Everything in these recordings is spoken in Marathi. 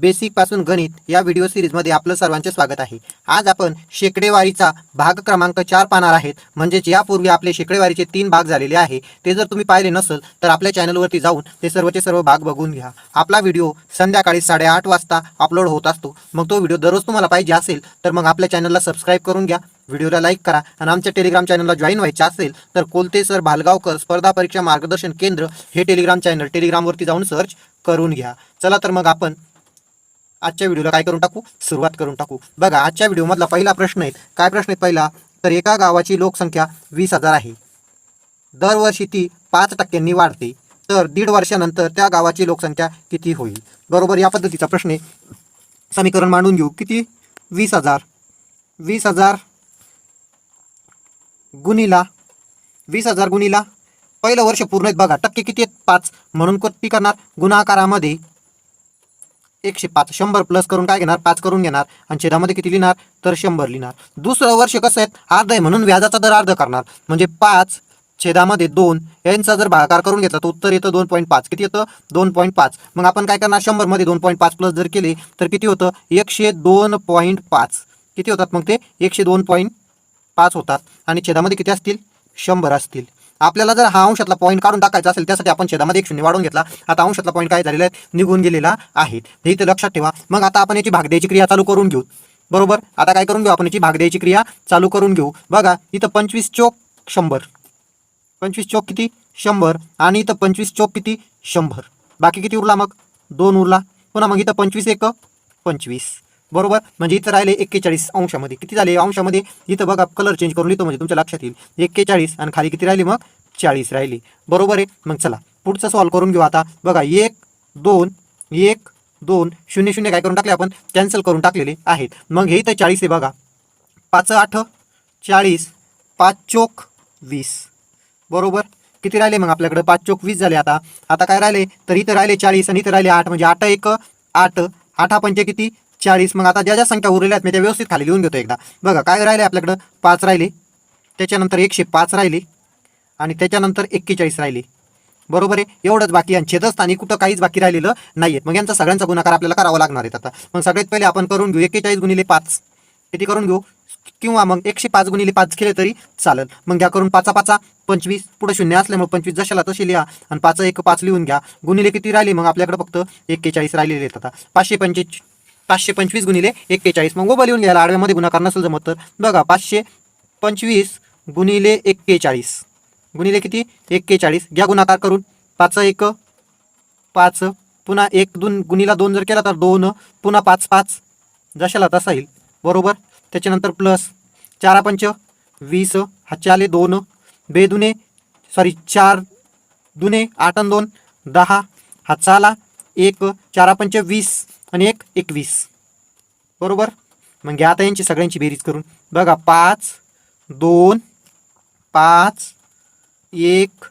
बेसिकपासून गणित या व्हिडिओ सिरीजमध्ये आपलं सर्वांचे स्वागत आहे. आज आपण शेकडेवारीचा भाग क्रमांक चार पाहणार आहेत. म्हणजेच यापूर्वी आपले शेकडेवारीचे तीन भाग झालेले आहे. ते जर तुम्ही पाहिले नसेल तर आपल्या चॅनलवरती जाऊन ते सर्वचे सर्व भाग बघून घ्या. आपला व्हिडिओ संध्याकाळी साडेआठ वाजता अपलोड होत असतो. मग तो व्हिडिओ दररोज तुम्हाला पाहिजे असेल तर मग आपल्या चॅनलला सबस्क्राईब करून घ्या. व्हिडिओला लाईक करा. आणि आमच्या टेलिग्राम चॅनलला जॉईन व्हायचे असेल तर कोलते सर भालगावकर स्पर्धा परीक्षा मार्गदर्शन केंद्र हे टेलिग्राम चॅनल टेलिग्रामवरती जाऊन सर्च करून घ्या. चला तर मग आपण आजच्या व्हिडिओला काय करून टाकू? सुरुवात करून टाकू. बघा आजच्या व्हिडिओमधला पहिला प्रश्न आहे. काय प्रश्न आहे पहिला? तर एका गावाची लोकसंख्या वीस हजार आहे. दरवर्षी ती पाच टक्क्यांनी वाढते. तर दीड वर्षानंतर त्या गावाची लोकसंख्या किती होईल? बरोबर या पद्धतीचा प्रश्न आहे. समीकरण मांडून घेऊ. किती? वीस हजार. वीस हजार गुणीला वीस हजार गुणीला पहिलं वर्ष पूर्ण आहेत. बघा टक्के किती आहेत? पाच. म्हणून किती करणार? गुणाकारामध्ये एकशे पाच. शंभर प्लस करून काय घेणार? पाच करून घेणार. आणि छेदामध्ये किती लिहिणार? तर शंभर लिहिणार. दुसरं वर्ष कसं आहे? अर्ध आहे म्हणून व्याजाचा दर अर्ध करणार. म्हणजे पाच छेदामध्ये दोन. यांचा जर भागाकार करून घेतला तर उत्तर येतं दोन पॉईंट पाच. किती येतं दोन पॉईंट पाच. मग आपण काय करणार? शंभरमध्ये दोन पॉईंट पाच प्लस जर केले तर किती होतं? एकशे दोन पॉईंट पाच. किती होतात मग ते? एकशे दोन पॉईंट पाच होतात. आणि छेदामध्ये किती असतील? शंभर असतील. आपल्याला जर हा अंशातला पॉईंट काढून टाकायचा असेल त्यासाठी आपण छेदामध्ये एक शून्य वाढून घेतला. आता अंशातला पॉईंट काय झालेला आहे? निघून गेलेला आहे. हे इथे लक्षात ठेवा. मग आता आपण याची भाग द्यायची क्रिया चालू करून घेऊ. बरोबर? आता काय करून घेऊ आपण याची भाग द्यायची क्रिया चालू करून घेऊ. बघा इथं पंचवीस चोक शंभर. पंचवीस चोक किती? शंभर. आणि इथं पंचवीस चोक किती? शंभर. बाकी किती उरला मग? दोन उरला. पुन्हा मग इथं पंचवीस एक पंचवीस. बरोबर? म्हणजे इथं राहिले एक्केचाळीस अंशामध्ये. किती झाले अंशामध्ये? इथं बघा कलर चेंज करून लिहितो म्हणजे तुमच्या लक्षात येईल. एक्केचाळीस आणि खाली किती राहिली मग? चाळीस राहिली. बरोबर आहे? मग चला पुढचं सॉल्व करून घेऊ आता. बघा एक दोन एक दोन शून्य शून्य काय करून टाकले आपण? कॅन्सल करून टाकलेले आहेत. मग हे इथं चाळीस आहे बघा. पाच आठ चाळीस पाच चोक वीस. बरोबर? किती राहिले मग आपल्याकडे? पाच चोक वीस झाले आता. आता काय राहिले? तर इथं राहिले चाळीस आणि इथं राहिले आठ. म्हणजे आठ एक आठ. आठा पंचे किती? चाळीस मग आता ज्या ज्या संख्या उरलेल्या आहेत मी त्या व्यवस्थित खाली लिहून घेतो एकदा. बघा काय राहिले आपल्याकडं? पाच राहिले. त्याच्यानंतर एकशे पाच राहिले. आणि त्याच्यानंतर एक्केचाळीस राहिली. बरोबर आहे? एवढंच बाकी आणि छेदस्थानी कुठं काहीच बाकी राहिलेलं नाही आहेत मग यांचा सगळ्यांचा गुणाकार आपल्याला करावा लागणार आहे आता. मग सगळ्यात पहिले आपण करून घेऊ एक्केचाळीस गुणिले पाच. किती करून घेऊ? किंवा मग एकशे पाच गुणिले पाच केले तरी चालेल. मग घ्या करून पाचा पाचा. पंचवीस पुढे शून्य असल्यामुळे पंचवीस जशाला तशी लिहा. आणि पाच एक पाच लिहून घ्या. गुणिले किती राहिले? मग आपल्याकडे फक्त एक्केचाळीस राहिलेले आहेत आता. पाचशे पंचवीस पाचशे पंचवीस गुणिले एक्केचाळीस. मग गोबा लिहून घ्यायला आडव्यामध्ये गुणाकार नसेल जमत तर. बघा पाचशे पंचवीस गुणिले एक्केचाळीस. गुणिले किती? एक्केचाळीस. घ्या गुणाकार करून. पाच एक पाच. पुन्हा एक दोन. गुणीला दोन जर केला तर दोन. पुन्हा पाच पाच. जशाला तसा येईल. बरोबर? त्याच्यानंतर प्लस चारा पंच वीस. हातचे दोन. बेदुने सॉरी चार दुने आठ आणि दोन दहा. हाचाला एक चारा पंच वीस. आणि एक एकवीस. बरोबर? मग घ्या आता यांची सगळ्यांची बेरीज करून. बघा पाच दोन पाच एक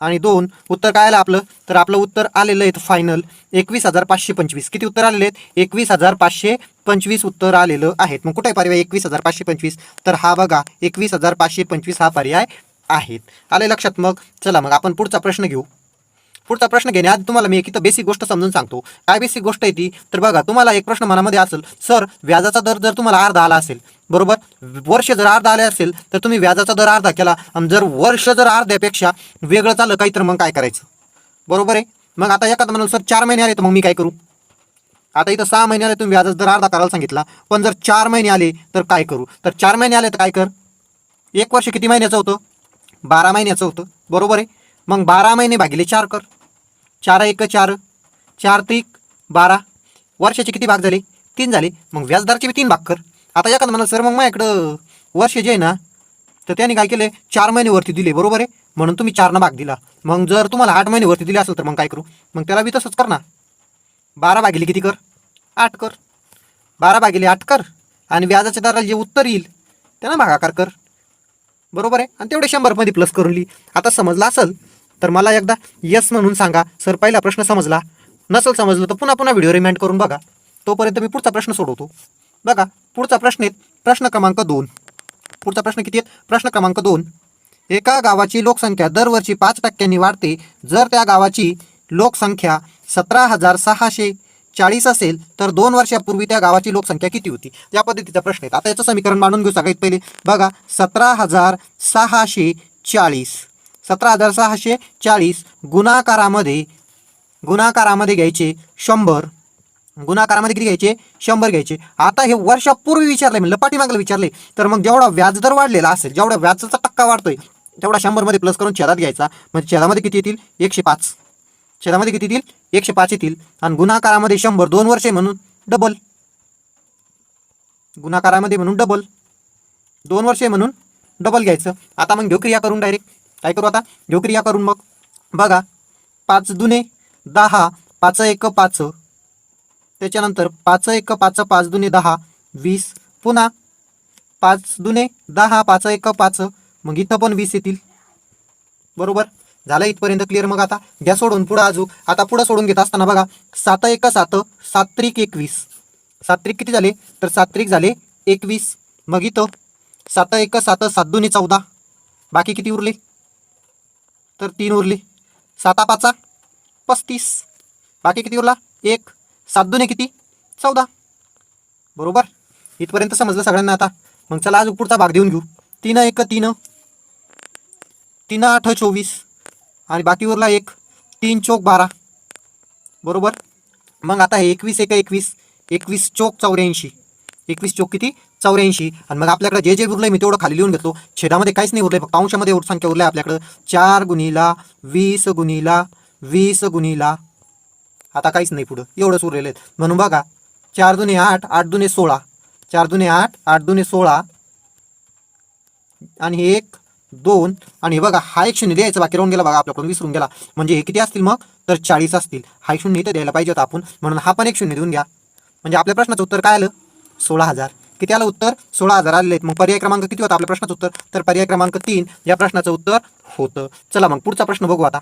आणि दोन. उत्तर काय आलं आपलं? तर आपलं उत्तर आलेलं आहे फायनल एकवीस हजार पाचशे पंचवीस. किती उत्तर आलेले आहेत? एकवीस हजार पाचशे पंचवीस उत्तर आलेलं आहेत. मग कुठे पर्याय? एकवीस हजार पाचशे पंचवीस. तर हा बघा एकवीस हजार पाचशे पंचवीस हा पर्याय आहेत. आले लक्षात मग? चला मग आपण पुढचा प्रश्न घेऊ. पुढचा प्रश्न घेणे आज तुम्हाला मी एक इथं बेसिक गोष्ट समजून सांगतो. काय बेसिक गोष्ट आहे ती? तर बघा तुम्हाला एक प्रश्न मनामध्ये असेल सर व्याजाचा दर जर तुम्हाला अर्धा आला असेल बरोबर? वर्ष जर अर्धा आले असेल तर तुम्ही व्याजाचा दर अर्धा केला. आणि जर वर्ष जर अर्ध्यापेक्षा वेगळं चाललं काही तर मग काय करायचं? बरोबर आहे? मग आता एखादं म्हणाल सर चार महिने आले तर मग मी काय करू? आता इथं सहा महिने आले तुम्ही व्याजाचा दर अर्धा करायला सांगितला. पण जर चार महिने आले तर काय करू? तर चार महिने आले तर काय कर? एक वर्ष किती महिन्याचं होतं? बारा महिन्याचं होतं. बरोबर आहे? मग बारा महिने भागिले चार कर. चार एक चार चार त्रिक बारा. वर्षाचे किती भाग झाले? तीन झाले. मग व्याजदराचे मी तीन भाग कर. आता एखादं म्हणाल सर मग माझ्याकडं वर्ष जे आहे ना. तर त्याने काय केले चार महिनेवरती दिले बरोबर आहे? म्हणून तुम्ही चारनं भाग दिला. मग जर तुम्हाला आठ महिने वरती दिले असेल तर मग काय करू? मग त्याला बी तसंच कर ना बारा भागिले किती कर? आठ कर. बारा भागिले आठ कर आणि व्याजाच्या दराला जे उत्तर येईल त्यांना भागाकार कर. बरोबर आहे? आणि तेवढे शंभरमध्ये प्लस करून लिही आता समजलं असेल तर मला एकदा यस म्हणून सांगा. सर पहिला प्रश्न समजला. नसेल समजलं तर पुन्हा पुन्हा व्हिडिओ रिमाइंड करून बघा. तोपर्यंत मी पुढचा प्रश्न सोडवतो. बघा पुढचा प्रश्न आहेत प्रश्न क्रमांक दोन. पुढचा प्रश्न किती आहेत? प्रश्न क्रमांक दोन. एका गावाची लोकसंख्या दरवर्षी पाच टक्क्यांनी वाढते. जर त्या गावाची लोकसंख्या सतरा हजार सहाशे चाळीस असेल तर दोन वर्षापूर्वी त्या गावाची लोकसंख्या किती होती? या पद्धतीचा प्रश्न आहे आता याचं समीकरण मांडून घेऊ सगळ्यात पहिले. बघा सतरा हजार सहाशे चाळीस. सतरा हजार सहाशे चाळीस गुणाकारामध्ये गुणाकारामध्ये घ्यायचे शंभर गुणाकारामध्ये किती घ्यायचे? शंभर घ्यायचे. आता हे वर्षापूर्वी विचारले म्हणलं पाठीमागलं विचारले तर मग जेवढा व्याजदर वाढलेला असेल जेवढा व्याजाचा टक्का वाढतोय तेवढा शंभरमध्ये प्लस करून छेदात घ्यायचा. म्हणजे छेदामध्ये किती येतील? एकशे पाच. छेदामध्ये किती येतील? एकशे पाच येतील. आणि गुणाकारामध्ये शंभर दोन वर्षे म्हणून डबल गुणाकारामध्ये म्हणून डबल दोन वर्षे म्हणून डबल घ्यायचं. आता मग घेऊ क्रिया करून डायरेक्ट काय करू आता? घेऊ क्रिया करून मग. बघा पाच दुने दहा पाच एक पाच. त्याच्यानंतर पाच एक पाच पाच दुने दहा वीस. पुन्हा पाच दुने दहा पाच एक पाच. मग इथं पण वीस येतील. बरोबर? झालं इथपर्यंत क्लिअर मग आता? घ्या सोडून पुढं अजून आता पुढं सोडून घेत असताना बघा सात एक सात सात्रिक एकवीस. सात्रिक किती झाले? तर सात्रिक झाले एकवीस. मग इथं सात एक सात सात दुने चौदा. बाकी किती उरले? तर तीन उरले. साता पाचा पस्तीस. बाकी किती उरला? एक. सात दोन्ही किती? चौदा. बरोबर? इथपर्यंत समजलं सगळ्यांना आता. मग चला आज पुढचा भाग देऊन घेऊ. तीन एक तीन. तीन आठ चोवीस. आणि बाकी उरला एक. तीन चोक बारा. बरोबर? मग आता हे एकवीस एक एकवीस. एकवीस चोक चौऱ्याऐंशी. एकवीस चोक किती? चौऱ्याऐंशी. आणि मग आपल्याकडे जे जे उरलं मी तेवढं खाली लिहून घेतलो छेदामध्ये काहीच नाही उरलंय. फक्त अंशामध्ये एवढं संख्या उरल्या आपल्याकडं. चार गुणीला वीस गुणीला वीस गुणीला आता काहीच नाही पुढं. एवढंच उरलेलं आहे. म्हणून बघा चार दुने आठ आठ दुने सोळा. चार दुने आठ आठ दुने सोळा. आणि हे एक दोन. आणि बघा हा एक शून्य द्यायचा बाकी राहून गेला बघा आपल्याकडून विसरून गेला. म्हणजे हे किती असतील मग? तर चाळीस असतील. हा एक शून्य इथं द्यायला पाहिजे होता आपण. म्हणून हा पण एक शून्य देऊन घ्या. म्हणजे आपल्या प्रश्नाचं उत्तर काय आलं? सोळा हजार. किती आलं उत्तर सोळा हजार आलेले आहेत. मग पर्याय क्रमांक किती होता? आपल्या प्रश्नाचं उत्तर. तर पर्याय क्रमांक तीन या प्रश्नाचं उत्तर होतं. चला मग पुढचा प्रश्न बघू आता.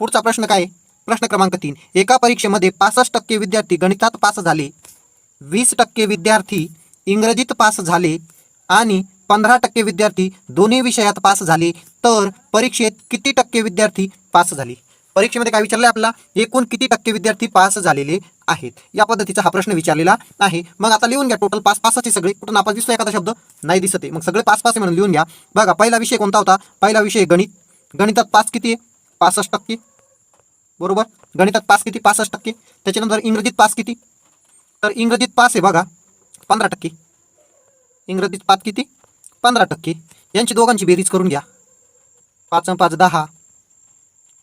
पुढचा प्रश्न काय? प्रश्न क्रमांक तीन. एका परीक्षेमध्ये पासष्ट टक्के विद्यार्थी गणितात पास झाले. वीस टक्के विद्यार्थी इंग्रजीत पास झाले आणि पंधरा टक्के विद्यार्थी दोन्ही विषयात पास झाले. तर परीक्षेत किती टक्के विद्यार्थी पास झाले? परीक्षेमध्ये काय विचारलं आपला एकूण किती टक्के विद्यार्थी पास झालेले? आहेत. या पद्धतीचा हा प्रश्न विचारलेला आहे. मग आता लिहून घ्या टोटल पाच पाचचे सगळे. कुठं नापास दिसतो एखादा शब्द? नाही दिसत आहे. मग सगळे पाच पाच आहे म्हणून लिहून घ्या. बघा पहिला विषय कोणता होता? पहिला विषय गणित. गणितात पाच किती आहे? पासष्ट टक्के. बरोबर? गणितात पाच किती? पासष्ट टक्के. त्याच्यानंतर इंग्रजीत पाच किती? तर इंग्रजीत पास आहे बघा पंधरा टक्के. इंग्रजीत पाच किती? पंधरा टक्के. यांची दोघांची बेरीज करून घ्या. पाच पाच दहा.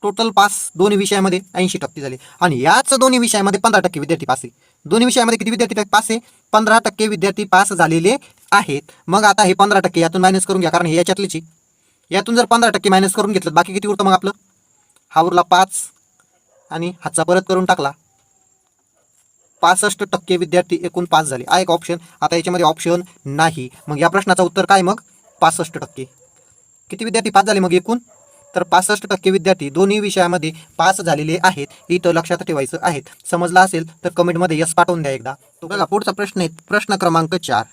टोटल पास दोन्ही विषयामध्ये ऐंशी टक्के झाले. आणि याच दोन्ही विषयामध्ये पंधरा टक्के विद्यार्थी पास आहे. दोन्ही विषयामध्ये किती विद्यार्थी पास आहे? पंधरा टक्के विद्यार्थी पास झालेले आहेत. मग आता हे पंधरा टक्के यातून मायनस करून घ्या कारण हे याच्यातलीच यातून जर पंधरा टक्के मायनस करून घेतलं बाकी किती उरतं मग आपलं? हा उरला पाच. आणि हातचा परत करून टाकला. पासष्ट टक्के विद्यार्थी एकूण पास झाले. हा एक ऑप्शन आता याच्यामध्ये ऑप्शन नाही. मग या प्रश्नाचं उत्तर काय मग? पासष्ट टक्के. किती विद्यार्थी पास झाले मग एकूण? तर पासष्ट टक्के विद्यार्थी दोन्ही विषयामध्ये पास झालेले आहेत इथं लक्षात ठेवायचं आहेत समजला असेल तर कमेंटमध्ये यस पाठवून द्या एकदा. तो बघा पुढचा प्रश्न आहे. प्रश्न क्रमांक चार.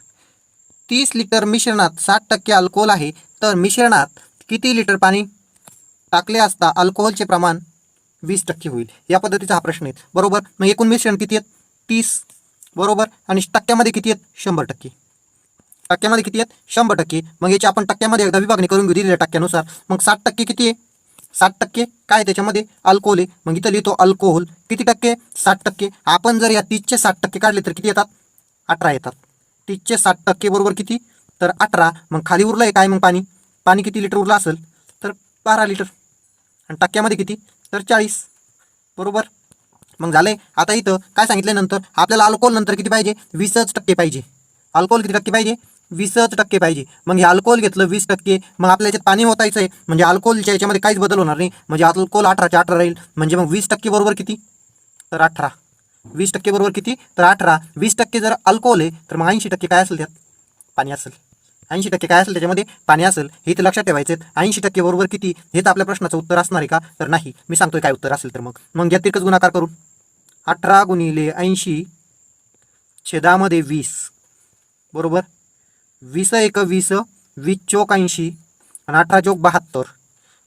तीस लिटर मिश्रणात साठ टक्के अल्कोहोल आहे तर मिश्रणात किती लिटर पाणी टाकले असता अल्कोहोलचे प्रमाण वीस टक्के होईल? या पद्धतीचा हा प्रश्न आहे. बरोबर? मग एकूण मिश्रण किती आहेत? तीस. बरोबर? आणि टक्क्यामध्ये किती आहेत? शंभर टक्के. टक्क्यामध्ये किती आहेत? शंभर टक्के. मग याची आपण टक्क्यामध्ये एकदा विभागणी करून घेऊ दिलेल्या टक्क्यानुसार. मग साठ टक्के किती आहे? साठ टक्के. काय आहे त्याच्यामध्ये? अल्कोहोल आहे. मग इथं लिहितो अल्कोहोल. किती टक्के? साठ टक्के. आपण जर या तीसचे साठ टक्के काढले तर किती येतात? अठरा येतात. तीसचे साठ टक्के बरोबर किती? तर अठरा. मग खाली उरलं आहे काय मग पाणी? पाणी किती लिटर उरलं असेल? तर बारा लिटर. आणि टक्क्यामध्ये किती? तर चाळीस. बरोबर? मग झालंय. आता इथं काय सांगितलं नंतर? आपल्याला अल्कोहोल नंतर किती पाहिजे? वीसच टक्के पाहिजे. अल्कोहोल किती टक्के पाहिजे? वीसच टक्के पाहिजे. मग हे अल्कोहोल घेतलं वीस टक्के. मग आपल्या याच्यात पाणी होतायचं आहे. म्हणजे अल्कोहोलच्या याच्यामध्ये काहीच बदल होणार नाही. म्हणजे अल्कोहोल अठराच्या अठरा राहील. म्हणजे मग वीस टक्के बरोबर किती? तर अठरा. वीस टक्के बरोबर किती? तर अठरा. वीस टक्के जर अल्कोहोल आहे तर मग ऐंशी टक्के काय असेल त्यात? पाणी असेल. ऐंशी टक्के काय असेल त्याच्यामध्ये? पाणी असेल. हे तर लक्षात ठेवायचे ऐंशी टक्के बरोबर किती? हे तर आपल्या प्रश्नाचं उत्तर असणार आहे का? तर नाही. मी सांगतोय काय उत्तर असेल तर मग. मग या तिरकच गुणाकार करून. अठरा गुणिले ऐंशी छेदामध्ये वीस. बरोबर? वीस एक वीस वीस चोक ऐंशी आणि अठरा चोक बहात्तर.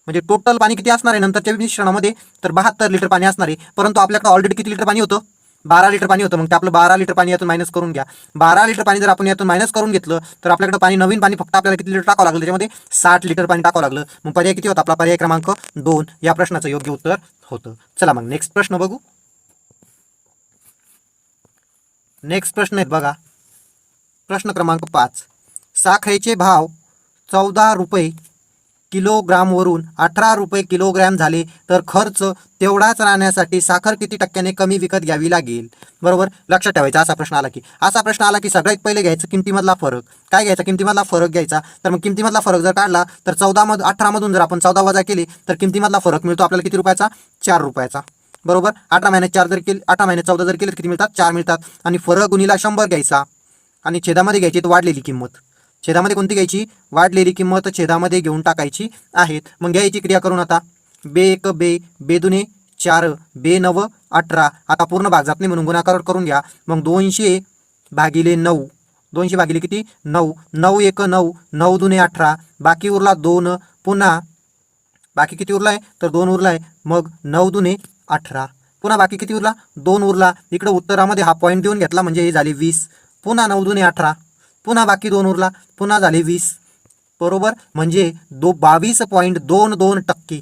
म्हणजे टोटल पाणी किती असणार आहे? नंतरच्या मिश्रणामध्ये तर बहात्तर लिटर पाणी असणार आहे. परंतु आपल्याकडे ऑलरेडी किती लिटर पाणी होतं? बारा लिटर पाणी होतं. मग ते आपलं बारा लिटर पाणी यातून मायनस करून घ्या. बारा लिटर पाणी जर आपण यातून मायनस करून घेतलं तर आपल्याकडे पाणी नवीन पाणी फक्त आपल्याला किती लिटर टाकावं लागलं? त्याच्यामध्ये साठ लिटर पाणी टाकावं लागलं. मग पर्याय किती होता? आपला पर्याय क्रमांक दोन. या प्रश्नाचं योग्य उत्तर होतं. चला मग नेक्स्ट प्रश्न बघू. नेक्स्ट प्रश्न आहेत बघा. प्रश्न क्रमांक पाच. साखरेचे भाव चौदा रुपये किलोग्रामवरून अठरा रुपये किलोग्रॅम झाले तर खर्च तेवढाच राहण्यासाठी साखर किती टक्क्याने कमी विकत घ्यावी लागेल? बरोबर? लक्षात ठेवायचा असा प्रश्न आला की. असा प्रश्न आला की सगळ्यात पहिले घ्यायचं किमतीमधला फरक. काय घ्यायचा? किमतीमधला फरक घ्यायचा. तर मग किमतीमधला फरक जर काढला तर चौदामध अठरामधून जर आपण चौदा वजा केली तर किमतीमधला फरक मिळतो आपल्याला किती रुपयाचा? चार रुपयाचा. बरोबर? अठरा महिन्यात चार जर केले अठरा महिन्यात चौदा जर केले तर किती मिळतात? चार मिळतात. आणि फरक गुणीला शंभर घ्यायचा. आणि छेदामध्ये घ्यायची तर वाढलेली किंमत. छेदामध्ये कोणती घ्यायची? वाढलेली किंमत छेदामध्ये घेऊन टाकायची आहेत. मग घ्यायची क्रिया करून आता. बे एक बे बे दुने चार बे नव अठरा. आता पूर्ण भाग जात नाही म्हणून गुणाकार करून घ्या. मग दोनशे भागिले नऊ. दोनशे भागिले किती? नऊ. नऊ एक नऊ. नऊ दुने अठरा. बाकी उरला दोन. पुन्हा बाकी किती उरला आहे तर दोन उरला आहे मग नऊ दुने अठरा. पुन्हा बाकी किती उरला? दोन उरला. इकडे उत्तरामध्ये हा पॉईंट देऊन घेतला. म्हणजे हे झाले वीस. पुन्हा नऊ दुने अठरा. पुन्हा बाकी दोन उरला. पुन्हा झाले वीस. बरोबर? म्हणजे दो बावीस पॉईंट दोन दोन टक्के.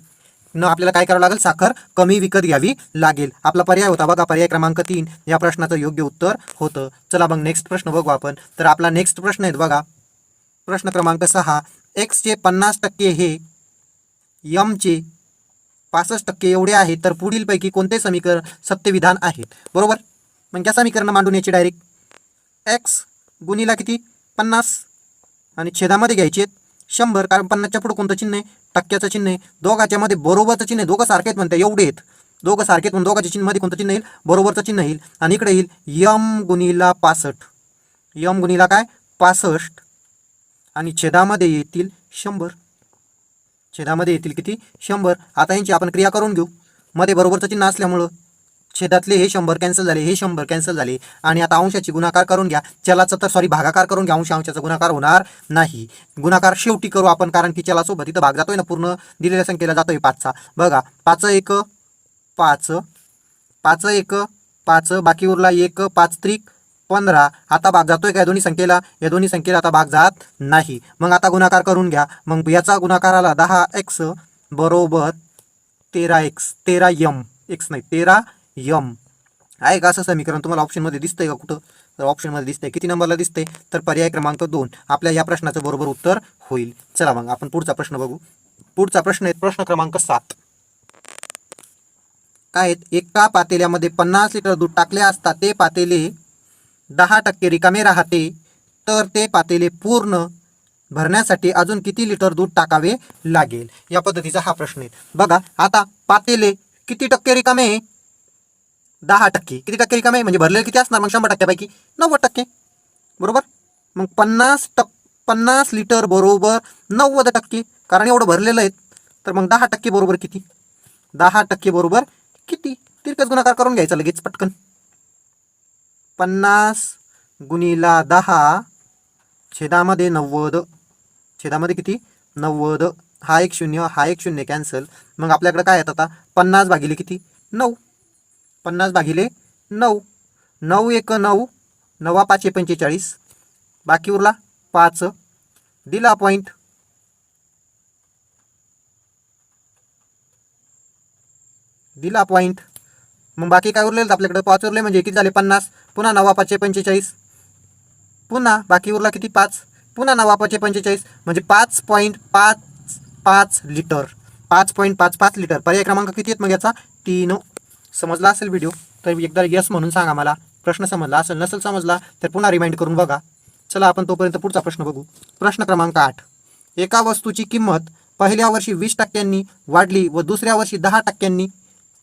न आपल्याला काय करावं लागेल? साखर कमी विकत घ्यावी लागेल. आपला पर्याय होता बघा पर्याय क्रमांक तीन. या प्रश्नाचं योग्य उत्तर होतं. चला मग नेक्स्ट प्रश्न बघू आपण. तर आपला नेक्स्ट प्रश्न आहे बघा. प्रश्न क्रमांक सहा. एक्सचे पन्नास टक्के हे यमचे पासष्ट टक्के एवढे आहे तर पुढीलपैकी कोणते समीकरण सत्यविधान आहेत बरोबर? मग या समीकरण मांडून याची डायरेक्ट एक्स गुणीला किती? पन्नास आणि छेदामध्ये घ्यायचे आहेत. शंभर कारण पन्नासच्या पुढे कोणतं चिन्ह आहे? टक्क्याचं चिन्ह आहे. दोघाच्या मध्ये बरोबरचं चिन्ह आहे. दोघं सारखे आहेत म्हणते एवढे आहेत. दोघं सारखे आहेत दोघाच्या चिन्हमध्ये कोणतं चिन्ह येईल? बरोबरचं चिन्ह येईल. आणि इकडे येईल यम गुणीला पासष्ट. यम गुणीला काय? पासष्ट. आणि छेदामध्ये येतील शंभर. छेदामध्ये येतील किती? शंभर. आता यांची आपण क्रिया करून घेऊ. मध्ये बरोबरचं चिन्ह असल्यामुळं छेदातले हे शंभर कॅन्सल झाले हे शंभर कॅन्सल झाले. आणि आता अंशाची गुणाकार करून घ्या. चलाचा तर सॉरी भागाकार करून घ्या. अंश अंशाचा गुणाकार होणार नाही. गुणाकार शेवटी करू आपण कारण की चलासोबत इथं भाग जातोय ना पूर्ण. दिलेल्या संख्येला जातोय पाचचा. बघा पाच एक पाच पाच एक पाच बाकी उरला एक पाच त्रिक पंधरा. आता भाग जातोय का या दोन्ही संख्येला? या दोन्ही संख्येला आता भाग जात नाही. मग आता गुणाकार करून घ्या. मग याचा गुणाकार आला दहा एक्स बरोबर तेरा एक्स तेरा यम एक्स नाही तेरा यम. आहे का असं समीकरण तुम्हाला ऑप्शनमध्ये दिसतंय का कुठं? तर ऑप्शनमध्ये दिसतंय. किती नंबरला दिसतंय? तर पर्याय क्रमांक दोन. आपल्या या प्रश्नाचं बरोबर उत्तर होईल. चला मग आपण पुढचा प्रश्न बघू. पुढचा प्रश्न आहे प्रश्न क्रमांक सात. काय आहेत. एका पातेल्यामध्ये पन्नास लिटर दूध टाकले असता ते पातेले दहा टक्के रिकामे राहते तर ते पातेले पूर्ण भरण्यासाठी अजून किती लिटर दूध टाकावे लागेल? या पद्धतीचा हा प्रश्न आहे. बघा आता पातेले किती टक्के रिकामे आहे? दहा टक्के. किती टक्के रिकामे? आहे? म्हणजे भरलेले किती असणार? मग शंभर टक्क्यापैकी नव्वद टक्के. बरोबर? मग पन्नास टक्क पन्नास लिटर बरोबर नव्वद टक्के. कारण एवढं भरलेलं आहे तर मग दहा टक्के बरोबर किती? दहा टक्के बरोबर किती? तिरकस गुणाकार करून घ्यायचा लगेच पटकन. पन्नास गुणीला दहा छेदामध्ये नव्वद. छेदामध्ये किती? नव्वद. हा एक शून्य हा एक शून्य कॅन्सल मग आपल्याकडे काय येत आता? पन्नास भागिले किती? नऊ. पन्नास भागिले नऊ. नऊ एक नऊ. नवा पाचशे पंचेचाळीस. बाकी उरला पाच. दिला पॉईंट दिला पॉईंट मग बाकी काय उरलेलं आपल्याकडे? पाच उरले म्हणजे किती झाले? पन्नास. पुन्हा नवा पाचशे पंचेचाळीस. पुन्हा बाकी उरला किती? पाच. पुन्हा नवा पाचशे पंचेचाळीस. म्हणजे पाच पॉईंट पाच पाच लिटर. पाच पॉईंट पाच पाच लिटर. पर्याय क्रमांक किती आहेत मग याचा? तीन. समजला असेल व्हिडिओ तर एकदा यस म्हणून सांगा मला. प्रश्न समजला असेल नसेल समजला तर पुन्हा रिमाइंड करून बघा. चला आपण तोपर्यंत पुढचा प्रश्न बघू. प्रश्न क्रमांक आठ. एका वस्तूची किंमत पहिल्या वर्षी वीस टक्क्यांनी वाढली व दुसऱ्या वर्षी दहा टक्क्यांनी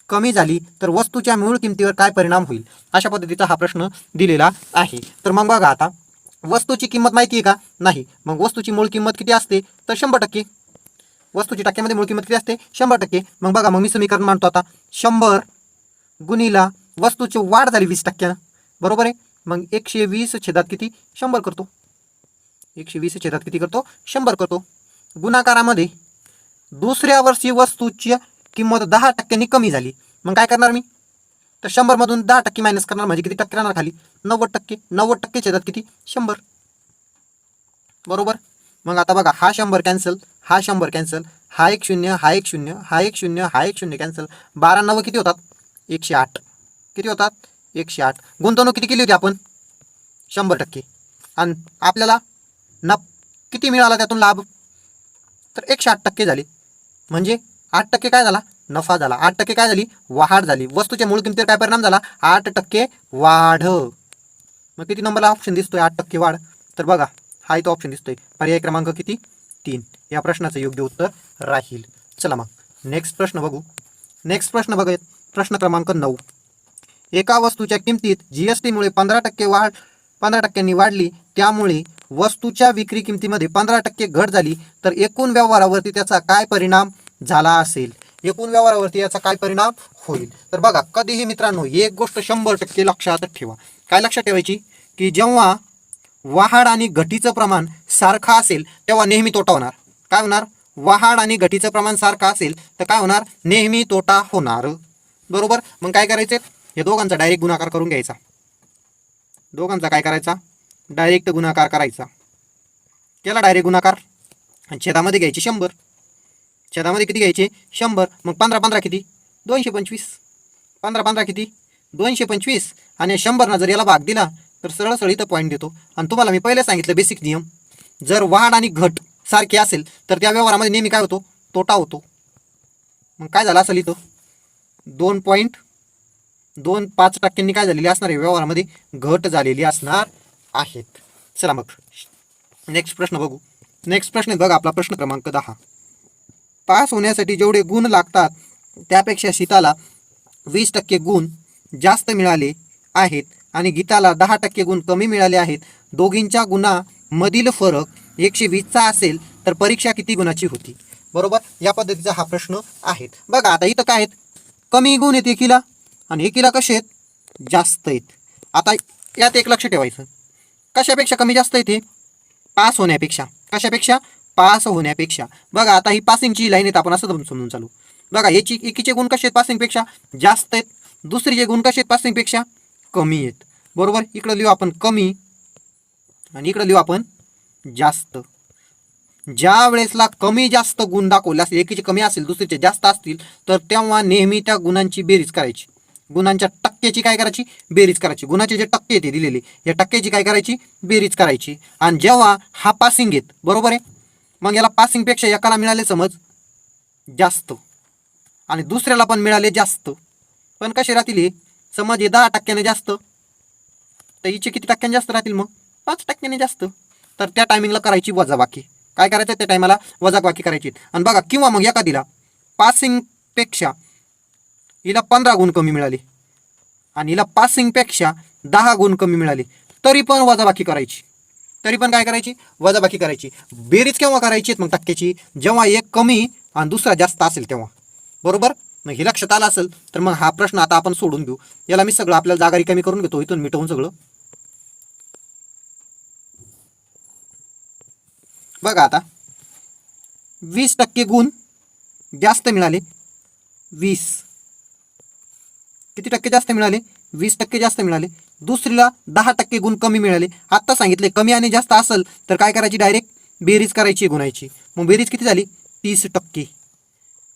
कमी झाली तर वस्तूच्या मूळ किमतीवर काय परिणाम होईल? अशा पद्धतीचा हा प्रश्न दिलेला आहे. तर मग बघा आता. वस्तूची किंमत माहिती आहे का? नाही. मग वस्तूची मूळ किंमत किती असते? तर शंभर टक्के. वस्तूची टक्क्यामध्ये मूळ किंमत किती असते? शंभर टक्के. मग बघा मग मी समीकरण मांडतो आता. शंभर गुणीला वस्तूची वाढ झाली वीस टक्क्यानं. बरोबर आहे? मग एकशे वीस छेदात किती? शंभर करतो. एकशे वीस छेदात किती करतो? शंभर करतो. गुणाकारामध्ये दुसऱ्या वर्षी वस्तूची किंमत दहा टक्क्यांनी कमी झाली. मग काय करणार मी? तर शंभरमधून दहा टक्के मायनस करणार म्हणजे किती टक्के राहणार खाली? नव्वद टक्के. नव्वद टक्के छेदात किती? शंभर. बरोबर? मग आता बघा हा शंभर कॅन्सल हा शंभर कॅन्सल हा एक शून्य हा एक शून्य हा एक शून्य हा एक शून्य कॅन्सल बारा नव्वद किती होतात? एकशे आठ. किती होतात? एकशे आठ. गुंतवणूक किती केली होती आपण? शंभर टक्के. आणि आपल्याला नफ किती मिळाला त्यातून लाभ? तर एकशे आठ टक्के झाले. म्हणजे आठ टक्के काय झाला? नफा झाला. आठ टक्के काय झाली? वाढ झाली. वस्तूच्या मूळ किमतीवर काय परिणाम झाला? आठ टक्के वाढ. मग किती नंबरला ऑप्शन दिसतोय? आठ टक्के वाढ. तर बघा हा इथं ऑप्शन दिसतोय. पर्याय क्रमांक किती? तीन. या प्रश्नाचं योग्य उत्तर राहील. चला मग. नेक्स्ट प्रश्न बघू. नेक्स्ट प्रश्न बघूयात. प्रश्न क्रमांक नऊ. एका वस्तूच्या किमतीत जी एस टीमुळे पंधरा टक्के वाढ पंधरा टक्क्यांनी वाढली त्यामुळे वस्तूच्या विक्री किमतीमध्ये पंधरा टक्के घट झाली तर एकूण व्यवहारावरती त्याचा काय परिणाम झाला असेल? एकूण व्यवहारावरती याचा काय परिणाम होईल? तर बघा कधीही मित्रांनो एक गोष्ट शंभर टक्के लक्षात ठेवा. काय लक्षात ठेवायची? की जेव्हा वाहाड आणि घटीचं प्रमाण सारखं असेल तेव्हा नेहमी तोटा होणार. काय होणार? वाहाड आणि घटीचं प्रमाण सारखं असेल तर काय होणार? नेहमी तोटा होणार. बरोबर? मग काय करायचे या दोघांचा डायरेक्ट गुणाकार करून घ्यायचा. दोघांचा काय करायचा? डायरेक्ट गुणाकार करायचा. केला डायरेक्ट गुणाकार? आणि छेदामध्ये घ्यायचे शंभर. छेदामध्ये किती घ्यायचे? शंभर. मग पंधरा पंधरा किती? दोनशे पंचवीस. पंधरा पंधरा किती? दोनशे पंचवीस. आणि शंभरनं जर याला भाग दिला तर सरळ सरळ इथं पॉईंट देतो. आणि तुम्हाला मी पहिले सांगितलं बेसिक नियम. जर वाढ आणि घट सारखी असेल तर त्या व्यवहारामध्ये नेहमी काय होतो? तोटा होतो. मग काय झालं असेल इथं? दोन पॉईंट दोन पाच टक्क्यांनी काय झालेली असणार आहे? व्यवहारामध्ये घट झालेली असणार आहेत. चला मग नेक्स्ट प्रश्न बघू. नेक्स्ट प्रश्न आहे बघा आपला प्रश्न क्रमांक दहा. पास होण्यासाठी जेवढे गुण लागतात त्यापेक्षा शीताला वीस टक्के गुण जास्त मिळाले आहेत आणि गीताला दहा टक्के गुण कमी मिळाले आहेत. दोघींच्या गुणामधील फरक एकशे वीसचा असेल तर परीक्षा किती गुणाची होती? बरोबर? या पद्धतीचा हा प्रश्न आहे. बघा आता इथं काय आहेत? कमी गुण आहेत एकीला. आणि एकीला कसे आहेत? जास्त आहेत. आता यात एक लक्ष ठेवायचं. कशापेक्षा कमी जास्त येते पास होण्यापेक्षा. कशापेक्षा? पास होण्यापेक्षा. बघा आता ही पासिंगची लाईन आहेत आपण असं समजून चालू. बघा याची एकीचे गुण कसे आहेत पासिंगपेक्षा जास्त आहेत. दुसरीचे गुण कसे आहेत पासिंगपेक्षा कमी आहेत. बरोबर? इकडं लिहू आपण कमी. आणि इकडं लिहू आपण जास्त. ज्या वेळेसला कमी जास्त गुण दाखवले एकीचे कमी असेल दुसरीचे जास्त असतील तर तेव्हा नेहमी त्या गुणांची बेरीज करायची. गुणांच्या टक्क्याची काय करायची? बेरीज करायची. गुणाचे जे टक्के येते दिलेले या टक्क्याची काय करायची? बेरीज करायची. आणि जेव्हा हा पासिंग येत बरोबर आहे? मग याला पासिंगपेक्षा एकाला मिळाले समज जास्त. आणि दुसऱ्याला पण मिळाले जास्त. पण कसे राहतील हे? समज हे दहा टक्क्याने जास्त तर हिचे किती टक्क्याने जास्त राहतील मग? पाच टक्क्याने जास्त. तर त्या टायमिंगला करायची वजाबाकी. काय करायचं त्या टायमाला? वजाबाकी करायची आणि बघा किंवा मग एखादीला पासिंगपेक्षा हिला पंधरा गुण कमी मिळाले. आणि हिला पासिंगपेक्षा दहा गुण कमी मिळाले. तरी पण वजाबाकी करायची. तरी पण काय करायची? वजाबाकी करायची. बेरीज केव्हा करायची मग टक्क्याची? जेव्हा एक कमी आणि दुसरा जास्त असेल तेव्हा. बरोबर? मग हे लक्षात आलं असेल तर मग हा प्रश्न आता आपण सोडून घेऊ याला मी सगळं आपल्याला जागा रिकामी करून घेतो. इथून मिटवून सगळं. बघा आता. वीस टक्के गुण जास्त मिळाले. वीस. किती टक्के जास्त मिळाले? वीस टक्के जास्त मिळाले. दुसरीला दहा टक्के गुण कमी मिळाले. आत्ता सांगितले कमी आणि जास्त असेल तर काय करायची डायरेक्ट बेरीज करायची गुणायची. मग बेरीज किती झाली? तीस टक्के.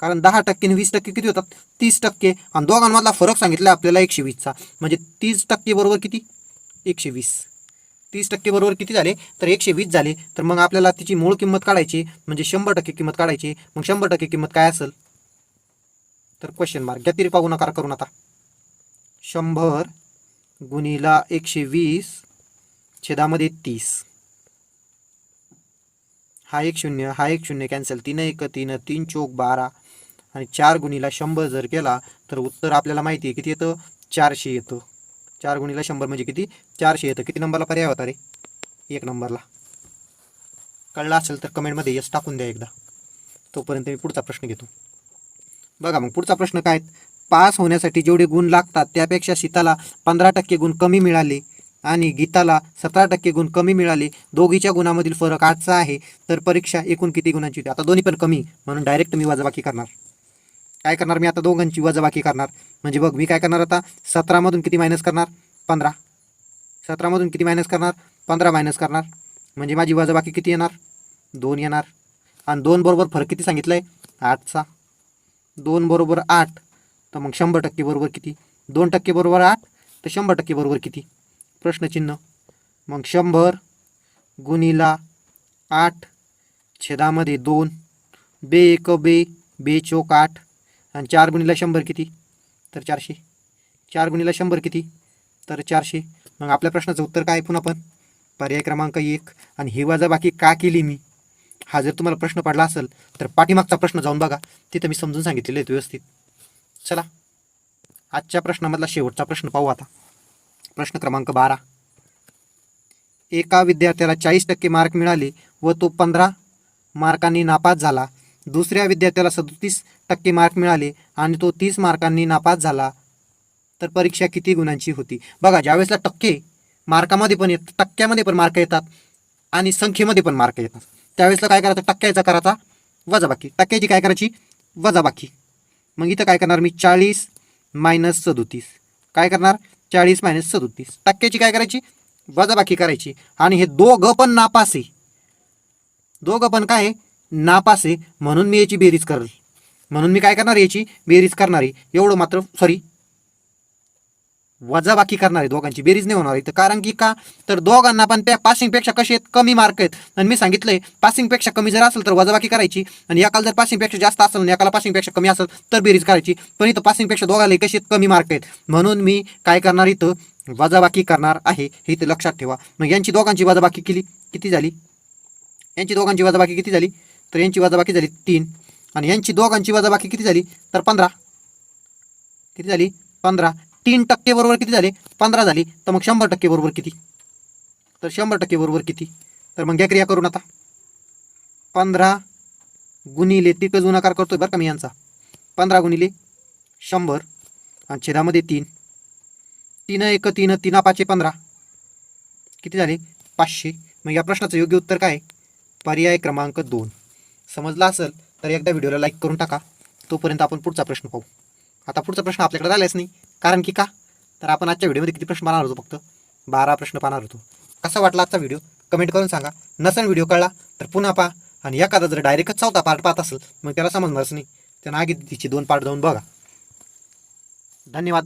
कारण दहा टक्के आणि वीस टक्के किती होतात? तीस टक्के. आणि दोघांमधला फरक सांगितला आपल्याला एकशे वीसचा. म्हणजे तीस टक्के बरोबर किती? एकशे वीस. तीस टक्के बरोबर किती झाले? तर एकशे वीस झाले. तर मग आपल्याला तिची मूळ किंमत काढायची म्हणजे शंभर टक्के किंमत काढायची. मग शंभर टक्के किंमत काय असेल? तर क्वेश्चन मार्क घ्या तिरपा गुणाकार करून आता. शंभर गुणीला एकशे वीस छेदामध्ये तीस. हा एक शून्य हा एक शून्य कॅन्सल तीन एक तीन तीन चोक बारा. आणि चार गुणीला शंभर जर केला तर उत्तर आपल्याला माहिती आहे किती येतं? चारशे येतं. चार गुणीला शंभर म्हणजे किती? चारशे. येतं किती नंबरला पर्याय होता रे? एक नंबरला. कळला असेल तर कमेंटमध्ये यस टाकून द्या एकदा. तोपर्यंत मी पुढचा प्रश्न घेतो. बघा मग पुढचा प्रश्न काय? पास होण्यासाठी जेवढे गुण लागतात त्यापेक्षा सीताला पंधरा टक्के गुण कमी मिळाले आणि गीताला सतरा टक्के गुण कमी मिळाले. दोघीच्या गुणामधील फरक आठचा आहे. तर परीक्षा एकूण किती गुणांची होती? आता दोन्ही पण कमी. म्हणून डायरेक्ट मी वजाबाकी करणार. काय करणार मी? आता दोघांची वजाबाकी करणार. म्हणजे बघ मी काय करणार आता? सतरामधून किती मायनस करणार? पंधरा. सतरामधून किती मायनस करणार? पंधरा मायनस करणार. म्हणजे माझी वजाबाकी किती येणार? दोन येणार. आणि दोन बरोबर फरक किती सांगितलं आहे आठचा दोन बरोबर आठ. तर मग शंभर टक्के बरोबर किती? दोन टक्के बरोबर आठ तर शंभर टक्के बरोबर किती? प्रश्नचिन्ह. मग शंभर गुणीला आठ छेदामध्ये दोन. बे एक बे बे चोक आठ. आणि चार गुणीला शंभर किती? तर चारशे. चार गुणीला शंभर किती? तर चारशे. मग आपल्या प्रश्नाचं उत्तर काय पुन्हा पण? पर्याय क्रमांक एक. आणि ही वजाबाकी का केली मी? हा जर तुम्हाला प्रश्न पडला असेल तर पाठीमागचा प्रश्न जाऊन बघा. तिथं मी समजून सांगितलेले आहेत व्यवस्थित. चला. आजच्या प्रश्नामधला शेवटचा प्रश्न पाहू आता. प्रश्न क्रमांक बारा. एका विद्यार्थ्याला चाळीस टक्के मार्क मिळाले व तो पंधरा मार्कांनी नापास झाला. दुसऱ्या विद्यार्थ्याला सदतीस टक्के मार्क मिळाले आणि तो तीस मार्कांनी नापास झाला. तर परीक्षा किती गुणांची होती? बघा ज्यावेळेसला टक्के मार्कामध्ये पण येत टक्क्यामध्ये पण मार्क येतात आणि संख्येमध्ये पण मार्क येतात. त्यावेळेसला काय करायचं? टक्क्याचा करायचा वजाबाकी. टक्क्याची काय करायची? वजाबाकी. मग इथं काय करणार मी? चाळीस मायनस सदोतीस. काय करणार? चाळीस मायनस सदोतीस. टक्क्याची काय करायची? वजाबाकी करायची. आणि हे दोघं पण नापास आहे. दोघं पण काय आहे? नापास आहे म्हणून मी याची बेरीज करेल. म्हणून मी काय करणार याची? बेरीज करणार. आहे एवढं मात्र सॉरी वजाबाकी करणार आहे दोघांची बेरीज नाही होणार आहे कारण की का? तर दोघांना पण त्या पासिंगपेक्षा कसे आहेत? कमी मार्क आहेत. आणि मी सांगितलंय पासिंगपेक्षा कमी जर असेल तर वजाबाकी करायची. आणि एकाला जर पासिंगपेक्षा जास्त असेल आणि एकाला पासिंगपेक्षा कमी असेल तर बेरीज करायची. पण इथं पासिंगपेक्षा दोघांना कसे आहेत? कमी मार्क आहेत. म्हणून मी काय करणार इथं? वजाबाकी करणार आहे. हे इथं लक्षात ठेवा. मग यांची दोघांची वजाबाकी केली किती झाली? यांची दोघांची वजाबाकी किती झाली? तर यांची वजाबाकी झाली तीन. आणि यांची दोघांची वजाबाकी किती झाली? तर पंधरा. किती झाली? पंधरा. तीन टक्के बरोबर किती झाले? पंधरा झाली. तर मग शंभर टक्के बरोबर किती? तर शंभर टक्के बरोबर किती? तर मग घ्या क्रिया करून आता. पंधरा गुणिले तिकडे गुणाकार करतो बरं का मी यांचा. पंधरा गुणिले शंभर. आणि छेदामध्ये तीन. तीन एक तीन तीन पाचशे पंधरा. किती झाले? पाचशे. मग या प्रश्नाचं योग्य उत्तर काय? पर्याय क्रमांक दोन. समजला असेल तर एकदा व्हिडिओला लाईक करून टाका. तोपर्यंत आपण पुढचा प्रश्न पाहू. आता पुढचा प्रश्न आपल्याकडे राहिलाच नाही. कारण की का? तर आपण आजच्या व्हिडिओमध्ये किती प्रश्न पाहणार होतो फक्त? बारा प्रश्न पाहणार होतो. कसा वाटला आजचा व्हिडिओ? कमेंट करून सांगा. नसेल व्हिडिओ कळला तर पुन्हा पहा. आणि एखादा जर डायरेक्टच चौथा पार्ट पाहत असेल मग त्याला समजणारच नाही. त्यानं आगी तिचे दोन पार्ट जाऊन बघा. धन्यवाद.